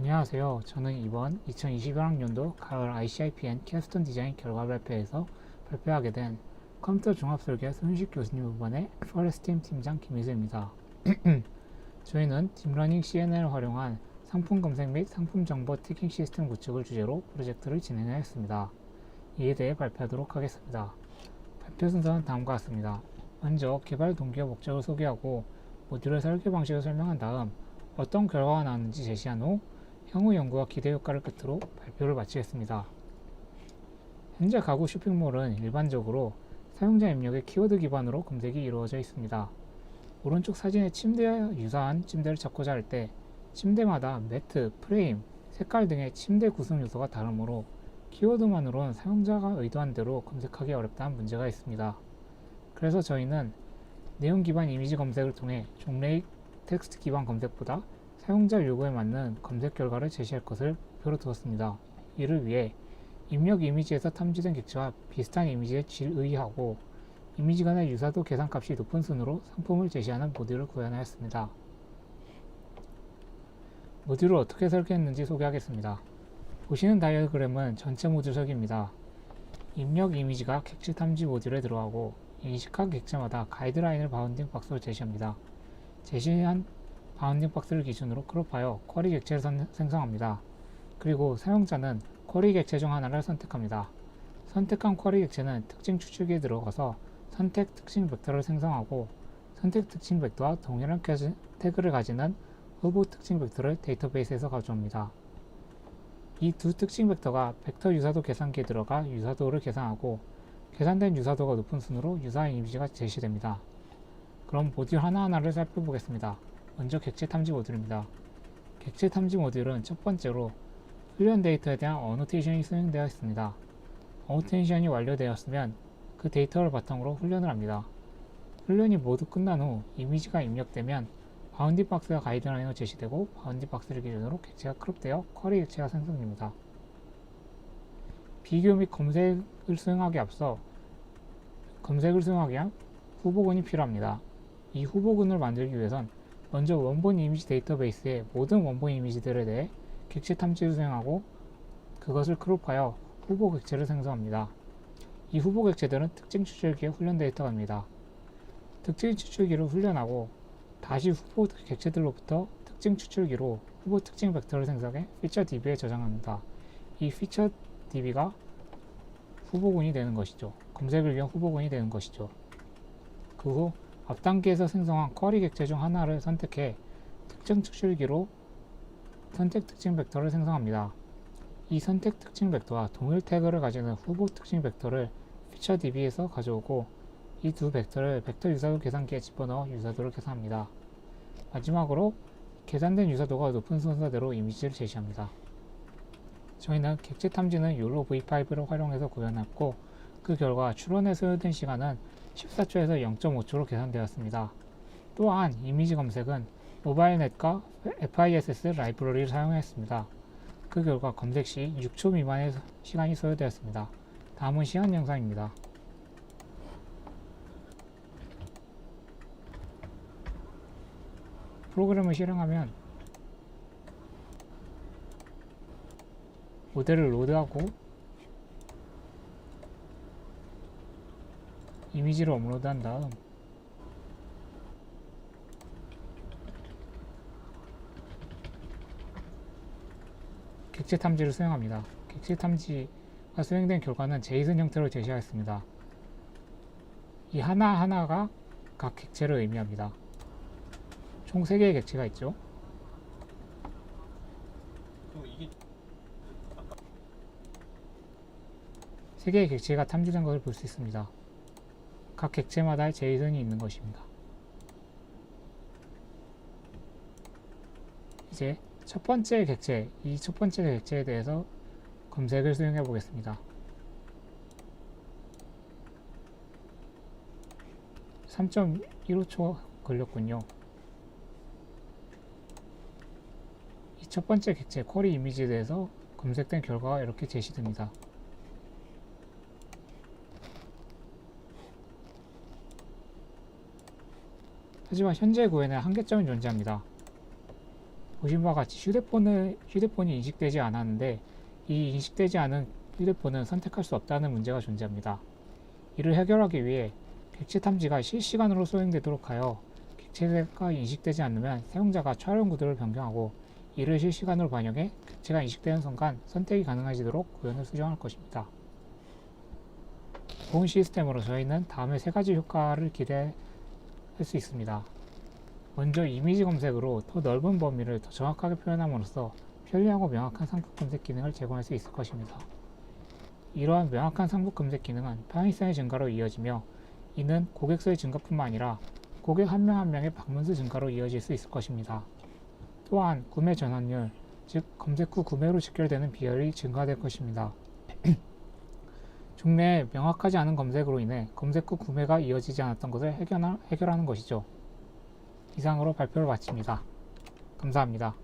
안녕하세요. 저는 이번 2021학년도 가을 ICIPN 캐스톤 디자인 결과 발표에서 발표하게 된 컴퓨터 종합설계 손식 교수님 후반의 퍼레스팀 팀장 김희수입니다. 저희는 딥러닝 CNN을 활용한 상품 검색 및 상품 정보 트래킹 시스템 구축을 주제로 프로젝트를 진행하였습니다. 이에 대해 발표하도록 하겠습니다. 발표 순서는 다음과 같습니다. 먼저 개발 동기와 목적을 소개하고 모듈의 설계 방식을 설명한 다음 어떤 결과가 나왔는지 제시한 후 향후 연구와 기대 효과를 끝으로 발표를 마치겠습니다. 현재 가구 쇼핑몰은 일반적으로 사용자 입력의 키워드 기반으로 검색이 이루어져 있습니다. 오른쪽 사진의 침대와 유사한 침대를 찾고자 할 때 침대마다 매트, 프레임, 색깔 등의 침대 구성 요소가 다르므로 키워드만으로는 사용자가 의도한 대로 검색하기 어렵다는 문제가 있습니다. 그래서 저희는 내용 기반 이미지 검색을 통해 종래의 텍스트 기반 검색보다 사용자 요구에 맞는 검색 결과를 제시할 것을 목표로 두었습니다. 이를 위해 입력 이미지에서 탐지된 객체와 비슷한 이미지에 질의하고 이미지 간의 유사도 계산값이 높은 순으로 상품을 제시하는 모듈을 구현하였습니다. 모듈을 어떻게 설계했는지 소개하겠습니다. 보시는 다이어그램은 전체 모듈 설계입니다. 입력 이미지가 객체 탐지 모듈에 들어가고 인식한 객체마다 가이드라인을 바운딩 박스로 제시합니다. 제시한 바운딩 박스를 기준으로 크롭하여 쿼리 객체를 선- 생성합니다. 그리고 사용자는 쿼리 객체 중 하나를 선택합니다. 선택한 쿼리 객체는 특징 추출기에 들어가서 선택 특징 벡터를 생성하고 선택 특징 벡터와 동일한 태그를 가지는 후보 특징 벡터를 데이터베이스에서 가져옵니다. 이 두 특징 벡터가 벡터 유사도 계산기에 들어가 유사도를 계산하고 계산된 유사도가 높은 순으로 유사한 이미지가 제시됩니다. 그럼 모듈 하나하나를 살펴보겠습니다. 먼저 객체 탐지 모듈입니다. 객체 탐지 모듈은 첫 번째로 훈련 데이터에 대한 어노테이션이 수행되어 있습니다. 어노테이션이 완료되었으면 그 데이터를 바탕으로 훈련을 합니다. 훈련이 모두 끝난 후 이미지가 입력되면 바운디 박스가 가이드라인으로 제시되고 바운디 박스를 기준으로 객체가 크롭되어 쿼리 객체가 생성됩니다. 비교 및 검색을 수행하기 앞서 검색을 수행하기 위한 후보군이 필요합니다. 이 후보군을 만들기 위해선 먼저 원본 이미지 데이터베이스의 모든 원본 이미지들에 대해 객체 탐지를 수행하고 그것을 크롭하여 후보 객체를 생성합니다. 이 후보 객체들은 특징 추출기에 훈련 데이터가 입니다. 특징 추출기를 훈련하고 다시 후보 객체들로부터 특징 추출기로 후보 특징 벡터를 생성해 피처 DB에 저장합니다. 이 피처 DB가 후보군이 되는 것이죠. 검색을 위한 후보군이 되는 것이죠. 그 후 앞 단계에서 생성한 쿼리 객체 중 하나를 선택해 특정 추출기로 선택 특징 벡터를 생성합니다. 이 선택 특징 벡터와 동일 태그를 가지는 후보 특징 벡터를 피처 DB에서 가져오고 이 두 벡터를 벡터 유사도 계산기에 집어넣어 유사도를 계산합니다. 마지막으로 계산된 유사도가 높은 순서대로 이미지를 제시합니다. 저희는 객체 탐지는 욜로 V5를 활용해서 구현했고 그 결과 추론에 소요된 시간은 14초에서 0.5초로 계산되었습니다. 또한 이미지 검색은 모바일넷과 FISS 라이브러리를 사용했습니다. 그 결과 검색 시 6초 미만의 시간이 소요되었습니다. 다음은 시간 영상입니다. 프로그램을 실행하면 모델을 로드하고 이미지를 업로드한 다음 객체 탐지를 수행합니다. 객체 탐지가 수행된 결과는 제이슨 형태로 제시하였습니다. 이 하나하나가 각 객체를 의미합니다. 총 3개의 객체가 있죠. 그럼 이게 3개의 객체가 탐지된 것을 볼 수 있습니다. 각 객체마다 제이슨이 있는 것입니다. 이제 첫 번째 객체, 이 첫 번째 객체에 대해서 검색을 수행해 보겠습니다. 3.15초 걸렸군요. 이 첫 번째 객체 쿼리 이미지에 대해서 검색된 결과가 이렇게 제시됩니다. 하지만 현재 구에는 한계점이 존재합니다. 보신 바와 같이 휴대폰을, 휴대폰이 인식되지 않았는데 이 인식되지 않은 휴대폰은 선택할 수 없다는 문제가 존재합니다. 이를 해결하기 위해 객체 탐지가 실시간으로 수행되도록 하여 객체가 인식되지 않으면 사용자가 촬영 구도를 변경하고 이를 실시간으로 반영해 객체가 인식되는 순간 선택이 가능해지도록 구현을 수정할 것입니다. 좋은 시스템으로 저희는 다음에 세 가지 효과를 기대 할 수 있습니다. 먼저 이미지 검색으로 더 넓은 범위를 더 정확하게 표현함으로써 편리하고 명확한 상급 검색 기능을 제공할 수 있을 것입니다. 이러한 명확한 상급 검색 기능은 편의성의 증가로 이어지며 이는 고객수의 증가뿐만 아니라 고객 한 명 한 명의 방문수 증가로 이어질 수 있을 것입니다. 또한 구매 전환율, 즉 검색 후 구매로 직결되는 비율이 증가될 것입니다. 종래에 명확하지 않은 검색으로 인해 검색 후 구매가 이어지지 않았던 것을 해결하, 해결하는 것이죠. 이상으로 발표를 마칩니다. 감사합니다.